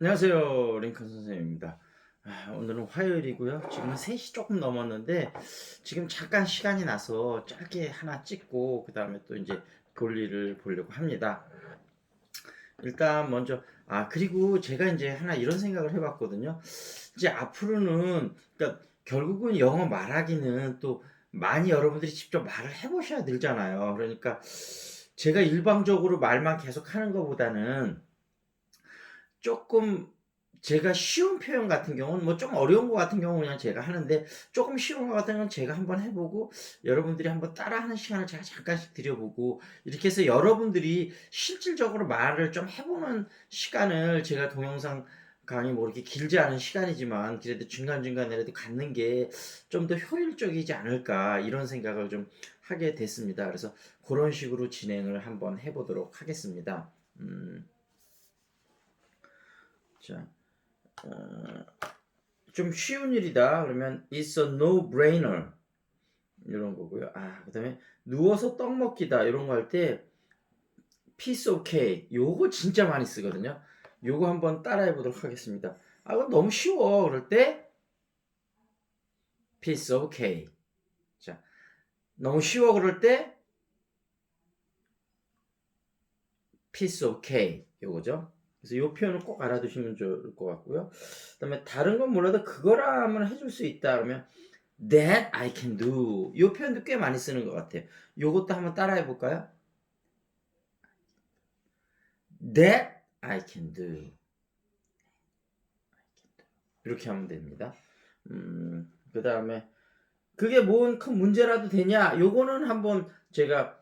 안녕하세요. 링컨 선생님입니다. 아, 오늘은 화요일이고요. 지금은 3시 조금 넘었는데 지금 잠깐 시간이 나서 짧게 하나 찍고 그 다음에 또 이제 볼일을 보려고 합니다. 일단 먼저 아 그리고 제가 이제 하나 이런 생각을 해봤거든요. 이제 앞으로는 그러니까 결국은 영어 말하기는 또 많이 여러분들이 직접 말을 해보셔야 되잖아요. 그러니까 제가 일방적으로 말만 계속 하는 것보다는 조금 제가 쉬운 표현 같은 경우는 뭐 좀 어려운 것 같은 경우는 그냥 제가 하는데 조금 쉬운 것 같은 경우는 제가 한번 해보고 여러분들이 한번 따라하는 시간을 제가 잠깐씩 드려보고 이렇게 해서 여러분들이 실질적으로 말을 좀 해보는 시간을 제가 동영상 강의 뭐 이렇게 길지 않은 시간이지만 그래도 중간중간에라도 갖는 게 좀 더 효율적이지 않을까 이런 생각을 좀 하게 됐습니다. 그래서 그런 식으로 진행을 한번 해보도록 하겠습니다. 음. 자, 어, 좀 쉬운 일이다. 그러면 it's a no-brainer 이런 거고요. 아, 그다음에 누워서 떡 먹기다 이런 거 할 때 piece of cake 요거 진짜 많이 쓰거든요. 요거 한번 따라해 보도록 하겠습니다. 아, 이거 너무 쉬워. 그럴 때 piece of cake. 자, 너무 쉬워 그럴 때 piece of cake 요거죠. 그래서 이 표현을 꼭 알아두시면 좋을 것 같고요. 그다음에 다른 건 몰라도 그거라 하면 해줄 수 있다 그러면 that I can do 이 표현도 꽤 많이 쓰는 것 같아요. 요것도 한번 따라해 볼까요? that I can do 이렇게 하면 됩니다. 음, 그 다음에 그게 뭔 큰 문제라도 되냐? 요거는 한번 제가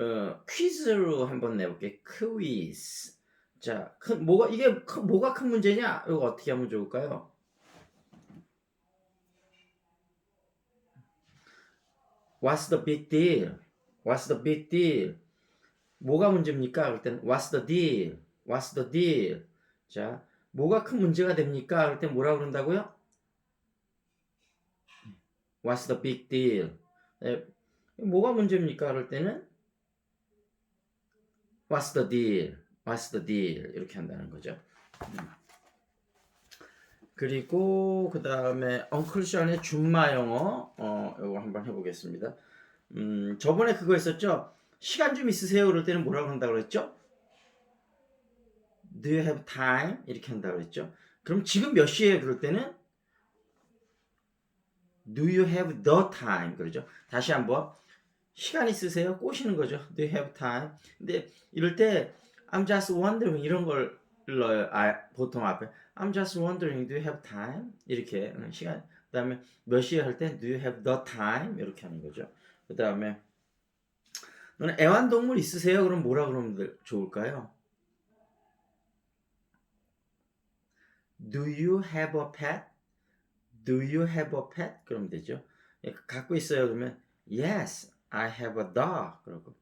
어, 퀴즈로 한번 내볼게 요. 퀴즈. 자, 큰 뭐가 이게 큰, 뭐가 큰 문제냐? 이거 어떻게 하면 좋을까요? What's the big deal? What's the big deal? 뭐가 문제입니까? 그럴 땐 What's the deal? What's the deal? 자, 뭐가 큰 문제가 됩니까? 그럴 땐 뭐라 그런다고요? What's the big deal? 네, 뭐가 문제입니까? 그럴 때는 What's the deal? What's the deal? 이렇게 한다는 거죠. 음. 그리고 그 다음에 엉클션의 준마 영어 어 이거 한번 해보겠습니다. 음 저번에 그거 했었죠. 시간 좀 있으세요? 그럴 때는 뭐라고 한다 그랬죠? Do you have time? 이렇게 한다 그랬죠. 그럼 지금 몇 시에요? 그럴 때는 Do you have the time? 그러죠. 다시 한번 시간 있으세요? 꼬시는 거죠. Do you have time? 근데 이럴 때 I'm just wondering 이런 걸 넣어요. 아, 보통 앞에 I'm just wondering do you have time? 이렇게 음, 시간 그다음에 몇 시에 할 때 do you have the time? 이렇게 하는 거죠. 그다음에 너는 애완동물 있으세요? 그럼 뭐라 그러면 좋을까요? Do you have a pet? Do you have a pet? 그러면 되죠. 예, 갖고 있어요. 그러면 Yes, I have a dog. 그러고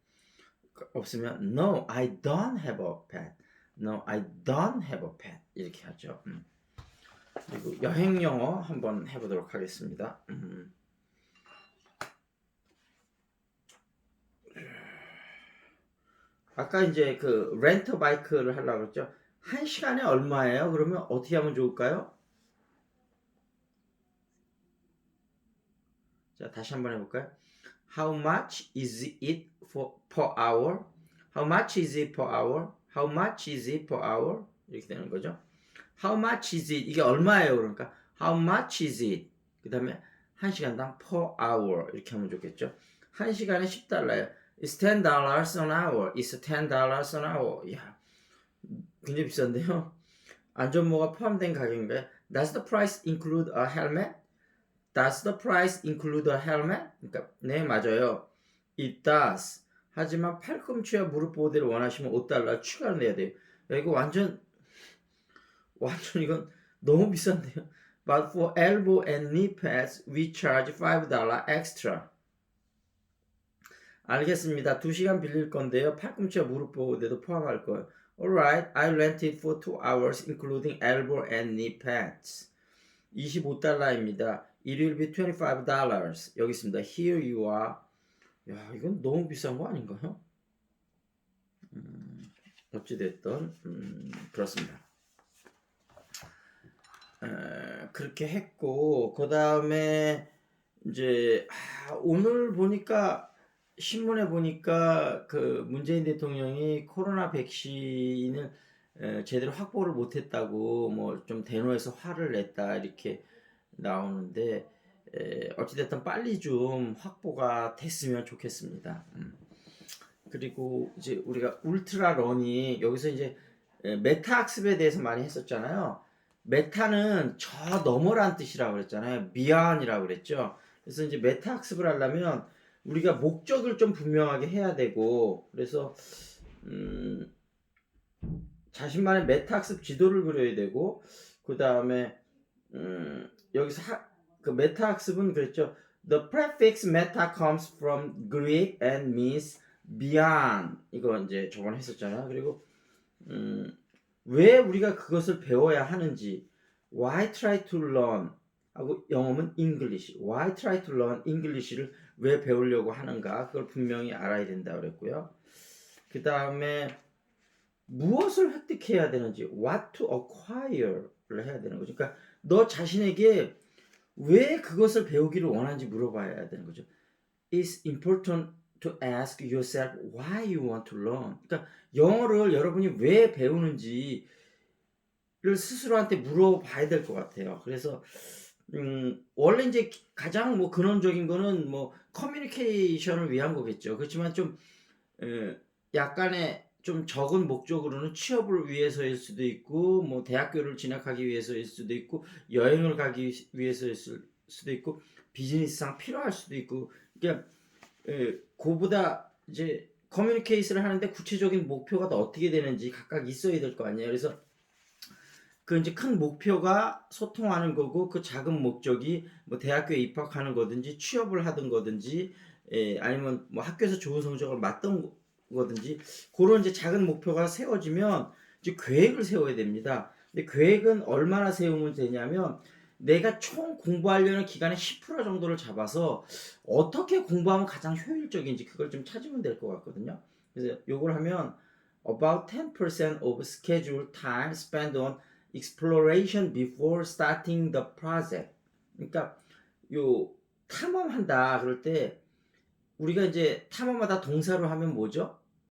없으면 No, I don't have a pet. No, I don't have a pet. 이렇게 하죠. 음. 그리고 여행 영어 한번 해보도록 하겠습니다. 음. 아까 이제 그 렌터 바이크를 하려고 했죠. 한 시간에 얼마예요? 그러면 어떻게 하면 좋을까요? 자, 다시 한번 해볼까요? How much is it for per hour? How much is it per hour? How much is it per hour? 이렇게 되는 거죠. How much is it? 이게 얼마예요? 그러니까 How much is it? 그 다음에 한 시간당 per hour 이렇게 하면 좋겠죠. 한 시간에 10달러예요. It's 10 dollars an hour. It's 10 dollars an hour. 야, 굉장히 비싼데요. 안전모가 포함된 가격인가요? Does the price include a helmet? Does the price include a helmet? 그러니까 네 맞아요. It does. 하지만 팔꿈치와 무릎 보호대를 원하시면 5달러 추가로 내야 돼요. 야, 이거 완전 완전 이건 너무 비싼데요. But for elbow and knee pads, we charge 5달러 extra. 알겠습니다. 2시간 빌릴 건데요. 팔꿈치와 무릎 보호대도 포함할 거예요. Alright, I rent it for 2 hours including elbow and knee pads. 25달러입니다. It will be 25 dollars. 여기 있습니다. Here you are. 야, 이건 너무 비싼 거 아닌가요? 음, 어찌됐든 음, 그렇습니다. 그렇게 했고 그 다음에 이제 아, 오늘 보니까 신문에 보니까 그 문재인 대통령이 코로나 백신을 에, 제대로 확보를 못했다고 뭐 좀 대노해서 화를 냈다 이렇게 나오는데 에, 어찌됐든 빨리 좀 확보가 됐으면 좋겠습니다. 음. 그리고 이제 우리가 울트라 런이 여기서 이제 에, 메타 학습에 대해서 많이 했었잖아요. 메타는 저 너머란 뜻이라고 그랬잖아요. beyond이라고 그랬죠. 그래서 이제 메타 학습을 하려면 우리가 목적을 좀 분명하게 해야 되고 그래서 음, 자신만의 메타 학습 지도를 그려야 되고 그 다음에 음, 여기서 하, 그 메타 학습은 그랬죠. The prefix meta comes from Greek and means beyond. 이거 이제 저번에 했었잖아요. 그리고 음, 왜 우리가 그것을 배워야 하는지 why try to learn 하고 영어는 English. why try to learn English를 왜 배우려고 하는가 그걸 분명히 알아야 된다 그랬고요. 그 다음에 무엇을 획득해야 되는지 what to acquire를 해야 되는 거죠. 그러니까 너 자신에게 왜 그것을 배우기를 원하는지 물어봐야 되는 거죠. It's important to ask yourself why you want to learn. 그러니까 영어를 여러분이 왜 배우는지를 스스로한테 물어봐야 될 것 같아요. 그래서 음, 원래 이제 가장 뭐 근원적인 거는 뭐 커뮤니케이션을 위한 거겠죠. 그렇지만 좀 에, 약간의 좀 적은 목적으로는 취업을 위해서일 수도 있고 뭐 대학교를 진학하기 위해서일 수도 있고 여행을 가기 위해서일 수- 수도 있고 비즈니스상 필요할 수도 있고 그러니까 에, 그보다 이제 커뮤니케이션을 하는데 구체적인 목표가 또 어떻게 되는지 각각 있어야 될 거 아니에요. 그래서 그 이제 큰 목표가 소통하는 거고 그 작은 목적이 뭐 대학교에 입학하는 거든지 취업을 하든 거든지 에, 아니면 뭐 학교에서 좋은 성적을 맞던 거든지 그런 이제 작은 목표가 세워지면 이제 계획을 세워야 됩니다. 근데 계획은 얼마나 세우면 되냐면 내가 총 공부하려는 기간의 10% 정도를 잡아서 어떻게 공부하면 가장 효율적인지 그걸 좀 찾으면 될 것 같거든요. 그래서 요걸 하면 about 10% of schedule time spent on exploration before starting the project. 그러니까 요 탐험한다 그럴 때 우리가 이제 탐험하다 동사로 하면 뭐죠?